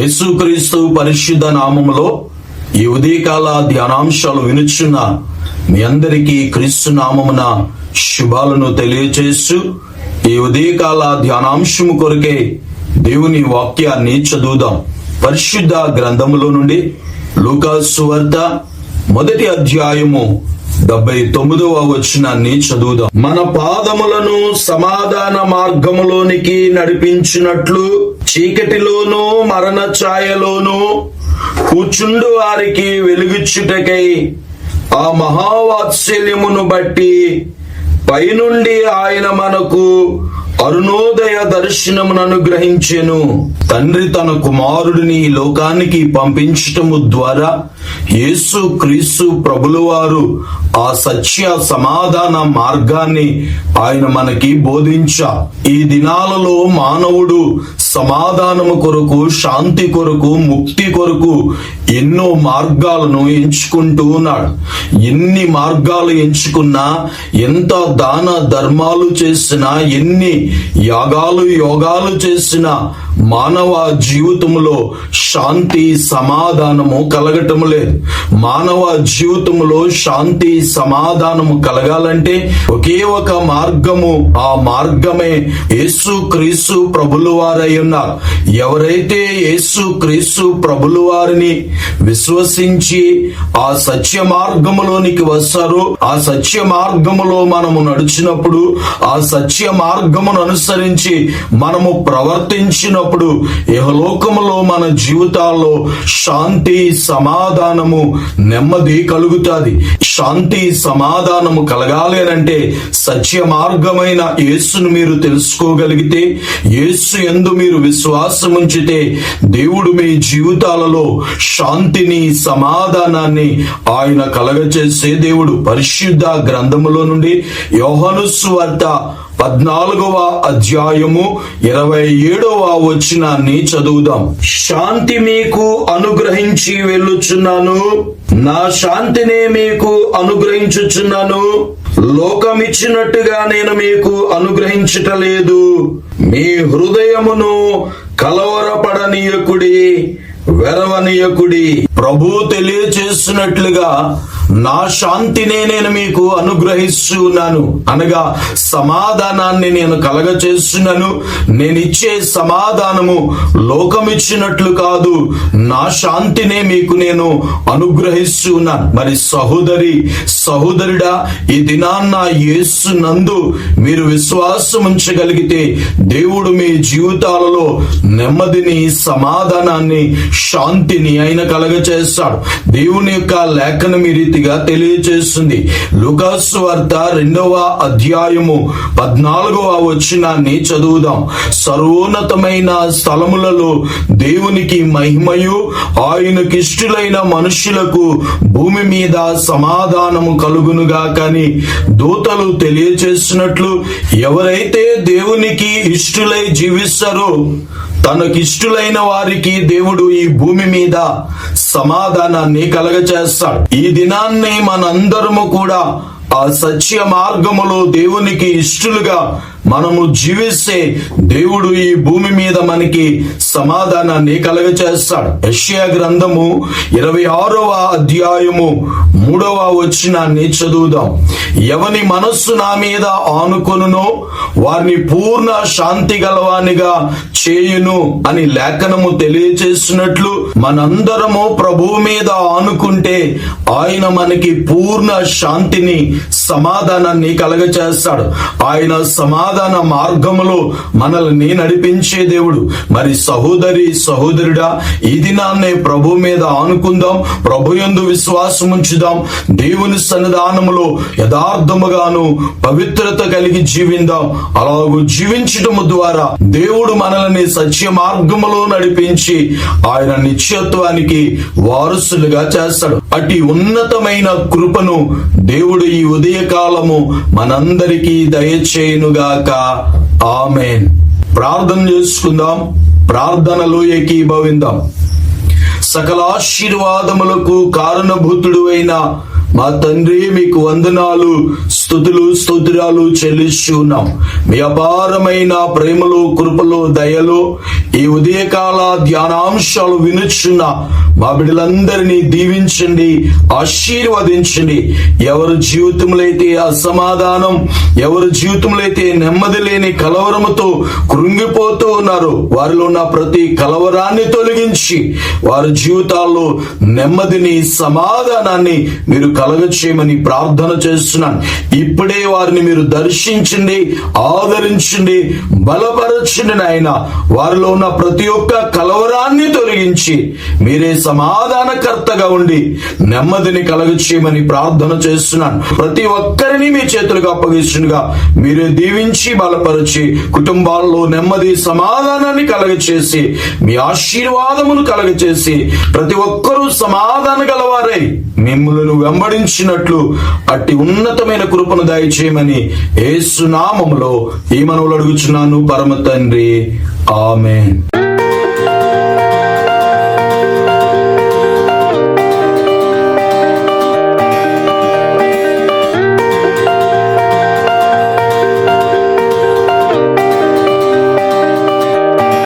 యేసుక్రీస్తు పరిశుద్ధ నామములో ఈ ఉదయకాల ధ్యానాంశాలు వినుచున్న మీ అందరికీ క్రీస్తు నామమున శుభాలను తెలియచేస్తూ ఈ ఉదయకాల ధ్యానాంశము కొరకే దేవుని వాక్యాన్ని చదువుదాం. పరిశుద్ధ గ్రంథములో నుండి లూకాసు వార్త మొదటి అధ్యాయము డెబ్బై తొమ్మిదవ వచనాన్ని చదువుదాం. మన పాదములను సమాధాన మార్గములోనికి నడిపించినట్లు చీకటిలోనూ మరణ ఛాయలోనూ కూర్చుండు వారికి వెలుగుచ్చుటకై ఆ మహావాత్సల్యమును బట్టి పైనుండి ఆయన మనకు అరుణోదయ దర్శనమును అనుగ్రహించెను. తండ్రి తన కుమారుడిని ఈ లోకానికి పంపించటము ద్వారా యేసు క్రీస్తు ప్రభులవారు ఆ సత్య సమాధాన మార్గాన్ని ఆయన మనకి బోధించ. ఈ దినాలలో మానవుడు సమాధానము కొరకు శాంతి కొరకు ముక్తి కొరకు ఎన్నో మార్గాలను ఎంచుకుంటూ ఉన్నాడు. ఎన్ని మార్గాలు ఎంచుకున్నా ఎంత దాన ధర్మాలు చేసినా ఎన్ని యాగాలు యోగాలు చేసినా మానవ జీవితంలో శాంతి సమాధానము కలగటం లేదు. మానవ జీవితంలో శాంతి సమాధానము కలగాలంటే ఒకే ఒక మార్గము ఆ మార్గమే యేసు క్రీస్తు ప్రభులు వారయ్య ఉన్నారు. ఎవరైతే యేసు క్రీస్తు ప్రభులు వారిని విశ్వసించి ఆ సత్య మార్గములోనికి వస్తారో ఆ సత్య మార్గములో మనము నడిచినప్పుడు ఆ సత్య మార్గమును అనుసరించి మనము ప్రవర్తించినప్పుడు యహలోకములో మన జీవితాల్లో శాంతి సమాధానము నెమ్మది కలుగుతుంది. శాంతి సమాధానము కలగాలి సత్య మార్గమైన యేసును మీరు తెలుసుకోగలిగితే యేసు ఎందు మీరు మీరు ఉంచితే దేవుడు మీ జీవితాలలో శాంతిని సమాధానాన్ని ఆయన కలగచేసే దేవుడు. పరిశుద్ధ గ్రంథములో నుండి యోహను సువార్త పద్నాలుగవ అధ్యాయము ఇరవై ఏడవ వచనాన్ని చదువుదాం. శాంతి మీకు అనుగ్రహించి వెళ్ళుచున్నాను. నా శాంతినే మీకు అనుగ్రహించుచున్నాను. లోకమిచ్చినట్టుగా నేను మీకు అనుగ్రహించటలేదు. మీ హృదయమును కలవరపడనీయకుడి వెరవనీయకుడి. ప్రభు తెలియచేస్తున్నట్లుగా నా శాంతినే నేను మీకు అనుగ్రహిస్తున్నాను. అనగా సమాధానాన్ని నేను కలగచేస్తున్నాను. నేను ఇచ్చే సమాధానము లోకమిచ్చినట్లు కాదు. నా శాంతినే మీకు నేను అనుగ్రహిస్తున్నాను. మరి సహోదరి సహోదరుడా ఈ దినాన్న యేసు నందు మీరు విశ్వాసం ఉంచగలిగితే దేవుడు మీ జీవితాలలో నెమ్మదిని సమాధానాన్ని శాంతిని ఆయన కలగచేస్తాడు. దేవుని యొక్క లేఖనం ఈ రీతిగా తెలియజేస్తుంది. లుకాస్ వార్త రెండవ అధ్యాయము పద్నాలుగవ వచనాన్ని చదువుదాం. సర్వోన్నతమైన స్థలములలో దేవునికి మహిమయు ఆయనకి ఇష్టులైన మనుషులకు భూమి మీద సమాధానము కలుగునుగా కానీ దూతలు తెలియచేస్తున్నట్లు ఎవరైతే దేవునికి ఇష్టులై జీవిస్తారో తనకిష్టులైన వారికి దేవుడు ఈ భూమి మీద సమాధానాన్ని కలగచేస్తాడు. ఈ దినాన్ని మనందరము కూడా ఆ సత్య మార్గములో దేవునికి ఇష్టలుగా మనము జీవిస్తే దేవుడు ఈ భూమి మీద మనకి సమాధానాన్ని కలగచేస్తాడు. యెషయా గ్రంథము ఇరవై ఆరవ అధ్యాయము మూడవ వచనాన్ని చదువుదాం. ఎవని మనస్సు నా మీద ఆనుకొనునో వారిని పూర్ణ శాంతి గలవానిగా చేయును అని లేఖనము తెలియచేసినట్లు మనందరము ప్రభు మీద ఆనుకుంటే ఆయన మనకి పూర్ణ శాంతిని సమాధానాన్ని కలగచేస్తాడు. ఆయన సమాధాన మార్గములో మనల్ని నడిపించే దేవుడు. మరి సహోదరి సహోదరుడా ఈ దినాన్నే ప్రభు మీద ఆనుకుందాం. ప్రభు ఎందు విశ్వాసం ఉంచుదాం దేవుని సన్నిధానములో యథార్థముగాను పవిత్రత కలిగి జీవిందాం. అలాగూ జీవించటము ద్వారా దేవుడు మనల్ని సత్య మార్గములో నడిపించి ఆయన నిత్యత్వానికి వారసులుగా చేస్తాడు. అటు ఉన్నతమైన కృపను దేవుడు ఈ ఉదయకాలము మనందరికీ దయచేయునుగాక. ఆమెన్. ప్రార్థన చేసుకుందాం. ప్రార్థనలో ఏకీభవిందాం సకల ఆశీర్వాదములకు కారణభూతుడు అయిన మా తండ్రి మీకు వందనాలు స్థుతులు స్తోత్రాలు చెల్లిస్తున్నాం మీ అపారమైన ప్రేమలో కృపలో దయలో ఈ ఉదయకాల ధ్యానాంశాలు వినుచున్న మా బిడ్డలందరినీ దీవించండి ఆశీర్వదించండి. ఎవరి జీవితంలో అయితే అసమాధానం ఎవరి జీవితంలో అయితే నెమ్మది లేని కలవరముతో కృంగిపోతూ ఉన్నారు వారిలో ఉన్న ప్రతి కలవరాన్ని తొలగించి వారి జీవితాల్లో నెమ్మదిని సమాధానాన్ని మీరు కలగచేయమని ప్రార్థన చేస్తున్నాను. ఇప్పుడే వారిని మీరు దర్శించండి ఆదరించండి బలపరచండి నాయన. వారిలో ఉన్న ప్రతి ఒక్క కలవరాన్ని తొలగించి మీరే సమాధానకర్తగా ఉండి నెమ్మదిని కలగచేయమని ప్రార్థన చేస్తున్నాను. ప్రతి ఒక్కరిని మీ చేతులకు అప్పగిస్తుండగా మీరే దీవించి బలపరిచి కుటుంబాల్లో నెమ్మది సమాధానాన్ని కలగచేసి మీ ఆశీర్వాదమును కలగచేసి ప్రతి ఒక్కరూ సమాధాన గలవారై మిమ్మలను వెంబడించినట్లు అట్టి ఉన్నతమైన కృపను దయచేయమని ఏసునామములో ఈ మనవులు అడుగుచున్నాను. పరమ తండ్రి. Amen.